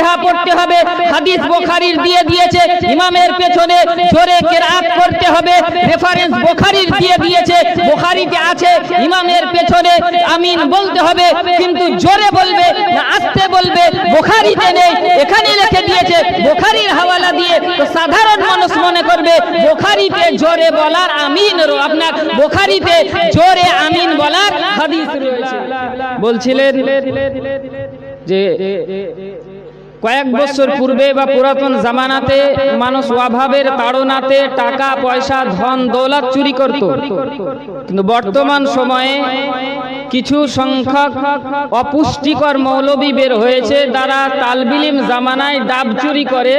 ফাতিহা পড়তে হবে। হাদিস বোখারির দিয়ে দিয়েছে। ইমামের পেছনে জোরে কেরাত করতে হবে। রেফারেন্স বোখারির দিয়ে দিয়েছে। বোখারিতে আছে, ইমামের পেছনে আমিন বলতে হবে। কিন্তু জোরে বলবে না আস্তে বলবে, বোখারিতে নেই। এখানে লিখে দিয়েছে, বোখারির হাওয়ালা দিয়ে তো সাধারণ মানুষ মনে করবে, বোখারিতে জোরে বলার আমিন আপনার বোখারিতে জোরে আমিন বলার হাদিস রয়েছে। বলছিলেন যে কয়েক বছর পূর্বে বা পুরাতন জামানাতে মানুষ অভাবের তাড়নাতে টাকা, পয়সা, ধন, দৌলত চুরি করত। কিন্তু বর্তমান সময়ে কিছু সংখ্যক অপুষ্টিকর মৌলবি বের হয়েছে তারা তালবিলিম জামানায় ডাব চুরি করে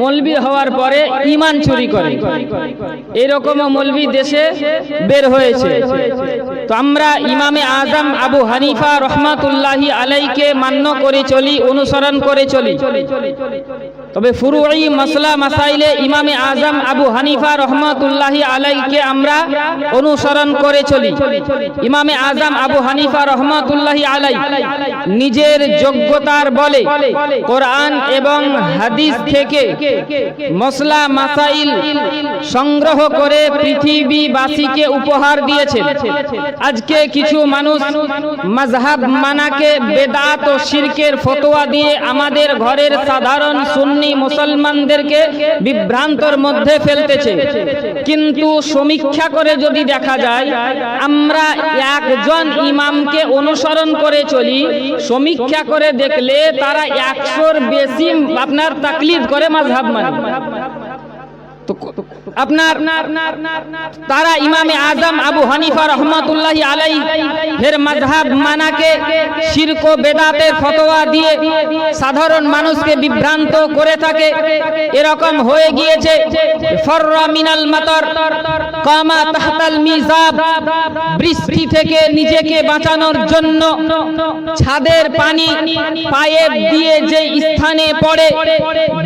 মৌলবি হওয়ার পরে ইমান চুরি করে। এরকমও মৌলবি দেশে বের হয়েছে। তো আমরা ইমামে আজম আবু হানিফা রহমাতুল্লাহি আলাইকে মান্য করে চলি, অনুসরণ করে চলি। চলি। তবে ফুরুই মাসলা মাসাইলে ইমামে আজম আবু হানিফা রহমাতুল্লাহি আলাইকে আমরা অনুসরণ করে চলি। ইমামে আজম আবু হানিফা রহমাতুল্লাহি আলাই নিজের যোগ্যতার বলে কোরআন এবং হাদিস থেকে মসলা মাসাইল সংগ্রহ করে পৃথিবীবাসীকে উপহার দিয়েছেন। আজকে কিছু মানুষ মাযহাব মানাকে বেদাত ও শিরকের ফতোয়া দিয়ে আমাদের ঘরের সাধারণ সুন্নি মুসলমানদেরকে বিভ্রান্তর মধ্যে ফেলতেছে। কিন্তু সমীক্ষা করে যদি দেখা যায়, আমরা একজন ইমামকে অনুসরণ করে চলি, সমীক্ষা করে দেখলে তারা একশোর বেশি আপনার তাকলিদ করে মাঝাব মানে। তো আপনার তারা ইমামে আজম আবু হানিফা রহমতুল্লাহ আলাই এর মাযহাব মানাকে শিরক বেদাতের ফতোয়া দিয়ে সাধারণ মানুষকে বিভ্রান্ত করে থাকে। এরকম হয়ে গিয়েছে, ফররা মাতর কামা তাহতাল মিজাব, বৃষ্টি থেকে নিজেকে বাঁচানোর জন্য ছাদের পানি পায়ে দিয়ে যে স্থানে পড়ে,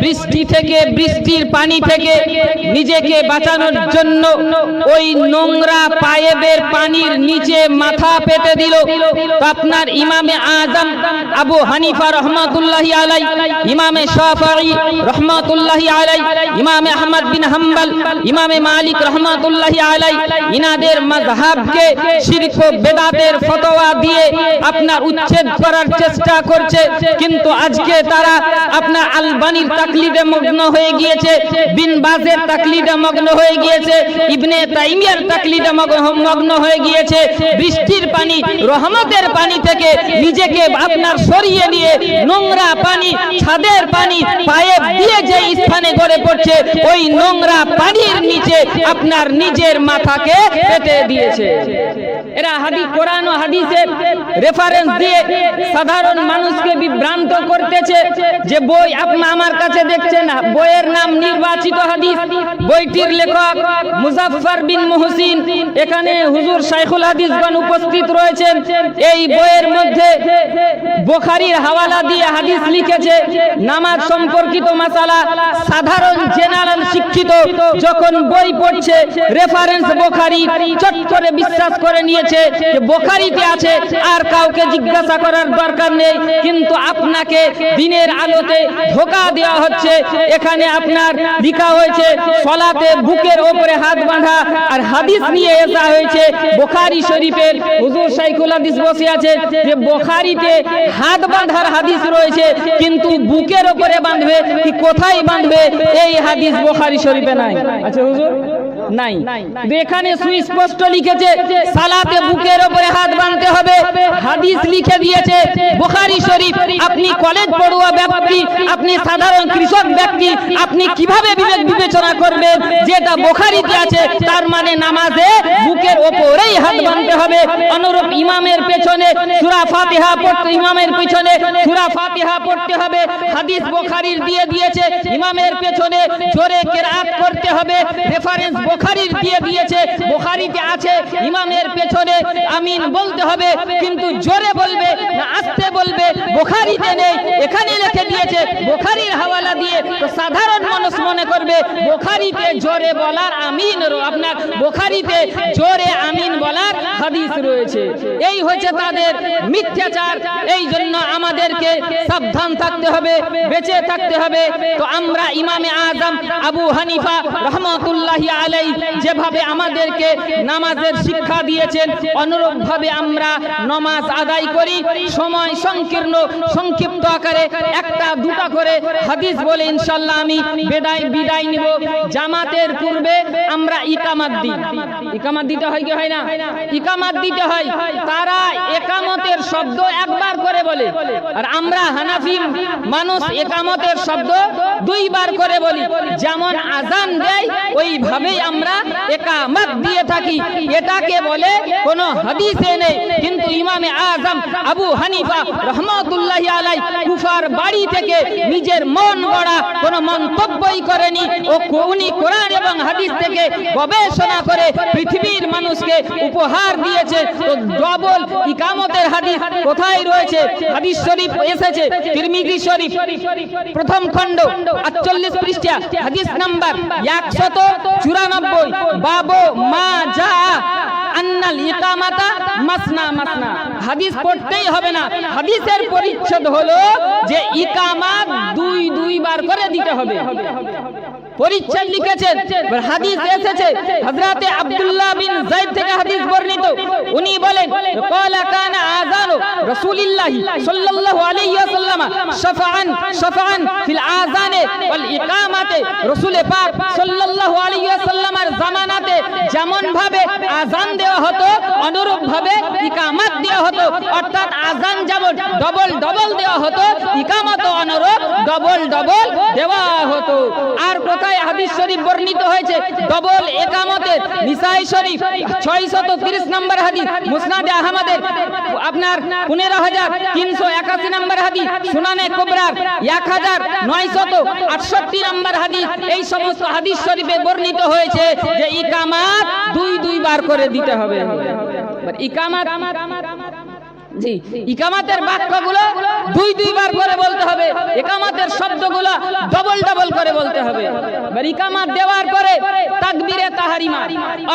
বৃষ্টি থেকে বৃষ্টির পানি থেকে নিজেকে বাঁচানোর জন্য ওই নোংরা পায়েবের পানির নিচে মাথা পেতে দিল। আপনার ইমামে আজম আবু হানিফা রহমাতুল্লাহ আলাই ইমামে শাফাঈ রহমাতুল্লাহ আলাই ইমামে আহমদ বিন হাম্বল, ইমামে মালিক রহমাতুল্লাহ আলাই ইনাদের মাযহাবকে শিরক বেদাতের ফতোয়া দিয়ে আপনার উচ্ছেদ করার চেষ্টা করছে। কিন্তু আজকে তারা আপনার আলবানির তাকলিদে মগ্ন হয়ে গিয়েছে, বিন বাজের তাকলিদে মগ্ন হয়ে গিয়েছে। ইবনে তাইমিয়ার তাকলিদে মগ্ন- হয়ে গিয়েছে। বৃষ্টির পানি, রহমতের পানি থেকে নিজেকে আপনার সরিয়ে নিয়ে নোংরা পানি, ছাদের পানি পায়ে দিয়ে যে স্থানে গড়ে পড়ছে, ওই নোংরা পানির নিচে আপনার নিজের মাথাকে পেতে দিয়েছে। এরা হাদিস কোরআন ও হাদিসের রেফারেন্স দিয়ে সাধারণ মানুষকে বিভ্রান্ত করতেছে যে বই আপনি আমার কাছে দেখছেন বইয়ের নাম নির্বাচিত হাদিস। বইটির লেখক মুজাফফর বিন মুহসিন। এখানে হুজুর শাইখুল হাদিসগণ উপস্থিত রয়েছেন। এই বইয়ের মধ্যে বোখারির হাওয়ালা দিয়ে হাদিস লিখেছে, নামাজ সম্পর্কিত মাসালা সাধারণ জেনারেল শিক্ষিত যখন বই পড়ছে রেফারেন্স বোখারি চট করে বিশ্বাস করে নিয়েছে যে বোখারিতে আছে, আর কাউকে জিজ্ঞাসা করার দরকার নেই, কিন্তু আপনাকে দিনের আলোতে ধোকা দেওয়া হচ্ছে। এখানে আপনার লিখা হয়েছে সলাতে বুকের ওপরে হাত বাঁধা আর হাদিস নিয়ে আসা হয়েছে। বোখারি শরীফের হুজুর সাইকুল হাদিস বসে আছে যে বোখারিতে হাত বাঁধার হাদিস রয়েছে, কিন্তু বুকের ওপরে বাঁধবে কি কোথায় বাঁধবে? এই হাদিস বোখারি শরীফে নাই। আচ্ছা হুজুর, নাই। এখানে সুস্পষ্ট লিখেছে, সালাতে বুকের ওপরে হাত বাঁধতে হবে। হাদিস লিখে দিয়েছে, বুখারী শরীফ, আপনি কলেজ পড়ুয়া ব্যক্তি, আপনি সাধারণ কৃষক ব্যক্তি, আপনি কীভাবে বিবেক বিবেচনা করবেন? যেটা বুখারীতে আছে, তার মানে নামাজে বুকের ওপরেই হাত বাঁধতে হবে। অনুরূপ ইমামের পেছনে সূরা ফাতিহা পড়তে, ইমামের পেছনে সূরা ফাতিহা পড়তে হবে। হাদিস বুখারীর দিয়ে দিয়েছে, ইমামের পেছনে জোরে কেরাত করতে হবে। রেফারেন্স বুখারীর দিয়ে দিয়েছে, বুখারীতে আছে, ইমামের পেছনে আমিন বলতে হবে, কিন্তু জোরে বলবে, না আসতে বলবে, বোখারিতে নেই, এখানে লিখে দিয়েছে, বোখারির হাওয়ালা দিয়ে তো সাধারণ মানুষ মনে করবে, বোখারিতে জোরে বলার আমিন আপনার বোখারিতে জোরে আমিন বলার হাদিস রয়েছে। এই হচ্ছে তাদের মিথ্যাচার। এই জন্য আমাদেরকে সাবধান থাকতে হবে, বেঁচে থাকতে হবে। তো আমরা ইমামে আজম আবু হানিফা রহমতুল্লাহি আলাই যেভাবে আমাদেরকে নামাজের শিক্ষা দিয়েছেন, অনুরূপভাবে আমরা নমাজ আদায় করি। সময় সংকীর্ণ, সংক্ষিপ্ত আকারে একটা, দুটা করে হাদিস বলে ইনশাল্লাহ আমি বিদায় বিদায় নিব। জামাতের পূর্বে আমরা ইকামাত দিই। ইকামাত দিতে হয় কি হয় না? ইকামাত দিতে হয় তারা একামতের শব্দ একবার করে বলে। আর আমরা হানাফি মানুষ একামতের শব্দ দুইবার করে বলি। যেমন আজান দেয়, ওইভাবেই আমরা একামত থাকি, এটাকে বলে কোন হাদিসে নেই। কিন্তু ইমামে আজম আবু হানিফা রহমতুল্লাহ আলাই কুফার বাড়ি থেকে নিজের মন গড়া কোনো মন্তব্যই করেনি। ও উনি কোরআন এবং হাদিস থেকে গবেষণা করে পৃথিবীর মানুষকে উপহার দিয়েছে। তো ডবল ইকামতের হাদিস কোথায় রয়েছে? হাদিস শরীফ এসেছে, তিরমিজি শরীফ, প্রথম খণ্ড, আটচল্লিশ পৃষ্ঠা, হাদিস নাম্বার একশত চুরানব্বই। বাবো মা যা, আন্নাল ইকামাতা মাসনা মাসনা। হাদিস পড়তেই হবে না। হাদিসের পরিচ্ছেদ হলো যে ইকামাত দুই দুইবার করে দিতে হবে। পরিচ্ছেদ লিখেছেন হাদিস এসেছে, হযরতে আব্দুল্লাহ বিন যায়েদ থেকে হাদিস বর্ণিত। উনি বলেন ক্বালা কানা আযানু রাসূলিল্লাহি সাল্লাল্লাহু আলাইহি ওয়াসাল্লাম শাফাআন শাফাআন ফিল আযানে ওয়াল ইকামাতে। রাসূল পাক সাল্লাল্লাহু আলাইহি ওয়াসাল্লামের জামানাতে যেমন ভাবে আযান দেওয়া হতো অনুরূপ ভাবে ইকামত দেওয়া হতো, অর্থাৎ আযান যেমন ডবল ডবল দেওয়া হতো, ইকামত অনুরূপ ডবল ডবল দেওয়া হতো। আর কোথায় হাদিস শরীফ বর্ণিত হয়েছে? ডবল একামতের নিসাই শরীফ, ছয়শত তিরিশ নম্বর হাদিস, মুসনাদে আহমদের, আপনার পনেরো হাজার তিনশো একাশি নম্বর হাদিস, সুনানে কোবরার এক হাজার নয়শত আটষট্টি নম্বর হাদিস, এই সমস্ত হাদিস শরীফে বর্ণিত হয়েছে যে ইকামাত দুই দুইবার করে দিতে হবে। ইকামাত জি, ইকামাতের বাক্যগুলো দুই, দুইবার করে বলতে হবে। একামাতের শব্দগুলো ডবল ডবল করে বলতে হবে। ইকামাত দেওয়ার পরে তাকবীরে তাহারিমা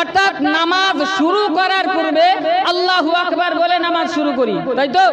অর্থাৎ নামাজ শুরু করার পূর্বে আল্লাহু আকবার বলে নামাজ শুরু করি। তাই তো?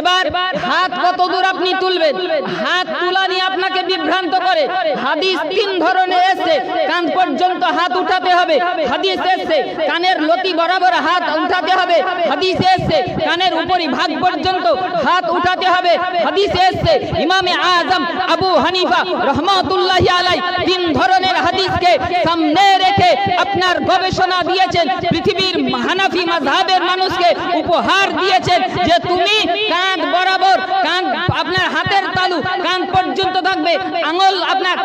এবার হাত কত দূর আপনি তুলবেন? হাত তুলা নিয়ে আপনাকে বিভ্রান্ত করে। হাদিস তিন ধরনের এসছে। কান পর্যন্ত হাত উঠাতে হবে। হাদিস এসছে, কানের লতি বরাবর হাত উঠাতে হবে। হাদিস এসছে, কানের উপরি ভাগ পর্যন্ত হাত উঠাতে হবে। হাদিস এসছে, ইমামে আজম আবু হানিফা রহমাতুল্লাহ আলাই তিন ধরনের হাদিসকে সামনে রেখে আপনার গবেষণা দিয়েছেন, পৃথিবীর হানাফি মাযহাবের মানুষকে উপহার দিয়েছেন যে তুমি কাঁধ বরাবর, কাঁধ আপনার হাতের তালু পর্যন্ত থাকবে। আঙুল আপনার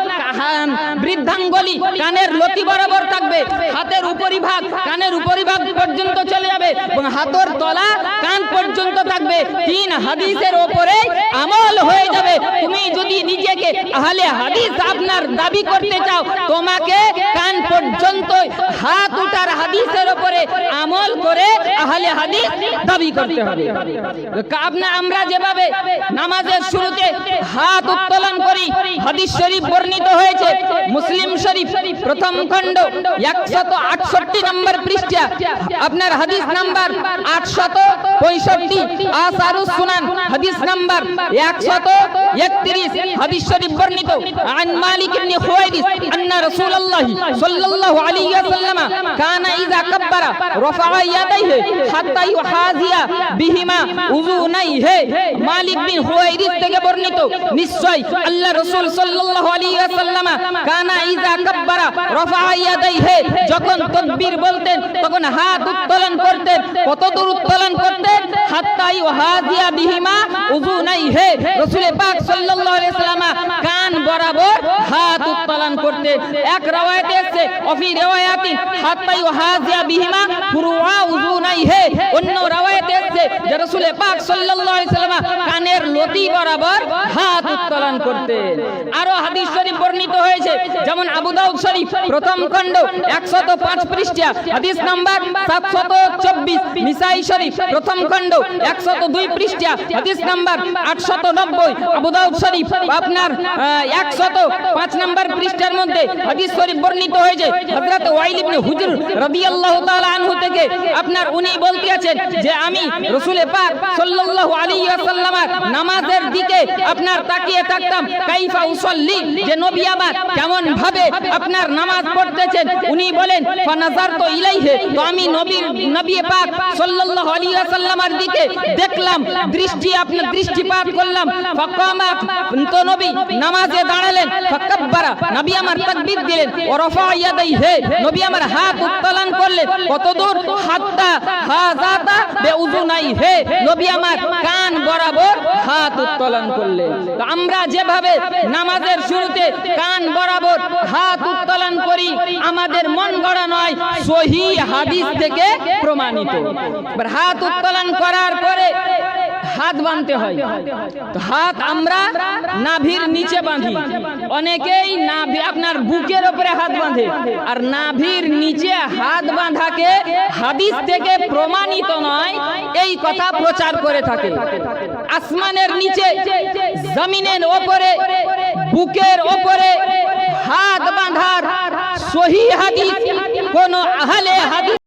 বৃদ্ধাঙ্গলি, কানের লতি বরাবর থাকবে। হাতের উপরিভাগ, কানের উপরিভাগ পর্যন্ত চলে যাবে হাতের তলা কান পর্যন্ত থাকবে। তিন হাদিসের ওপরে আমল হয়ে যাবে। তুমি যদি নিজেকে আহলে হাদিস আপনার দাবি করতে চাও, তোমাকে কান পর্যন্ত হাত উঠার হাদিসের ওপরে আমল করে আহলে হাদিস দাবি করতে হবে। আপনা আমরা যেভাবে নামাজের শুরুতে হাত উত্তোলন করি হাদিস শরীফ বর্ণিত হয়েছে মুসলিম শরীফ প্রথম খণ্ড একশত আটষট্টি নম্বর পৃষ্ঠা আপনার হাদিস নাম্বার আটশত পঁয়ষট্টি আসারুস সুনান হাদিস নাম্বার একশত একত্রিশ হাদিস শরীফ বর্ণিত عن مالك بن خويرث أن رسول الله صلى الله عليه وسلم كان إذا كبر رفع يديه حتى يحاذي بهما أذنيه মালিক বিন হুয়াইরিস থেকে বর্ণিত নিশ্চয় আল্লাহ ইয়াদাইহি, যখন বলতেন, তখন হাত উত্তোলন করতেন, কত দূর উত্তোলন করতেন হাত্তাই ওয়াহাদিয়া বিহিমা উযুনাইহি, রাসূল পাক সাল্লাল্লাহু আলাইহি ওয়াসাল্লাম কান বরাবর হাত উত্তোলন করতেন। এক রওয়ায়াতে এসেছে, অফি রিওয়ায়াতিন হাত্তাই ওয়াহাদিয়া বিহিমা রাসূল পাক ওয়াসাল্লাম কানের লতি বরাবর হাত উত্তোলন করতেন। আরও হাদিস শরীফ বর্ণিত হয়েছে যেমন আবু দাউদ শরীফ প্রথম খণ্ড 105 পৃষ্ঠা হাদিস নাম্বার 724 নিসাই শরীফ প্রথম খণ্ড 102 পৃষ্ঠা হাদিস নাম্বার 890 আবু দাউদ শরীফ আপনার আহ, 105 নম্বর পৃষ্ঠার মধ্যে হাদিস শরীফ বর্ণিত হয়েছে হযরত ওয়াইল ইবনে হুজর রাদিয়াল্লাহু তাআলা আনহু থেকে আপনার উনি বলতে আছেন যে আমি রাসূল সাল্লাল্লাহু আলাইহি ওয়াসাল্লামের নামাজের দিকে আপনার তাকিয়ে থাকতাম। কাইফা যে নবী আমার কেমন ভাবে আপনার নামাজ পড়তেছেন, উনি বলেন, ফানাজারতু ইলাইহি তো আমি নবীর নবী পাক সাল্লাল্লাহু আলাইহি ওয়াসাল্লামের দিকে দেখলাম, দৃষ্টি আপনার দৃষ্টিপাত করলাম। ফাকামা, তো নবী নামাজে দাঁড়ালেন, ফাকাব্বারা, নবী আমার তাকবীর দিলেন ও রফা ইয়াদাইহি নবী আমার হাত উত্তোলন করলেন। কতদূর হাতটা হাজাতা বেউজুনাই হে নবী আমার কান বরাবর হাত উত্তোলন করলেন তো আমরা যেভাবে নামাজের শুরুতে কান বরাবর হাত উত্তোলন করি, আমাদের মন গড়া নয়, সহি হাদিস থেকে প্রমাণিত। হাত উত্তোলন করার পরে হাত বাঁধতে হয়। তো হাত আমরা নাভির নিচে বাঁধি। অনেকেই নাভি আপনার বুকের উপরে হাত বাঁধে। আর নাভির নিচে হাত বাঁধাকে হাদিস থেকে প্রমাণিত নয়, এই কথা প্রচার করে থাকে। আসমানের নিচে, জমিনের ওপরে, বুকের ওপরে হাত বাঁধার সহি হাদিস কোন আহলে হাদিস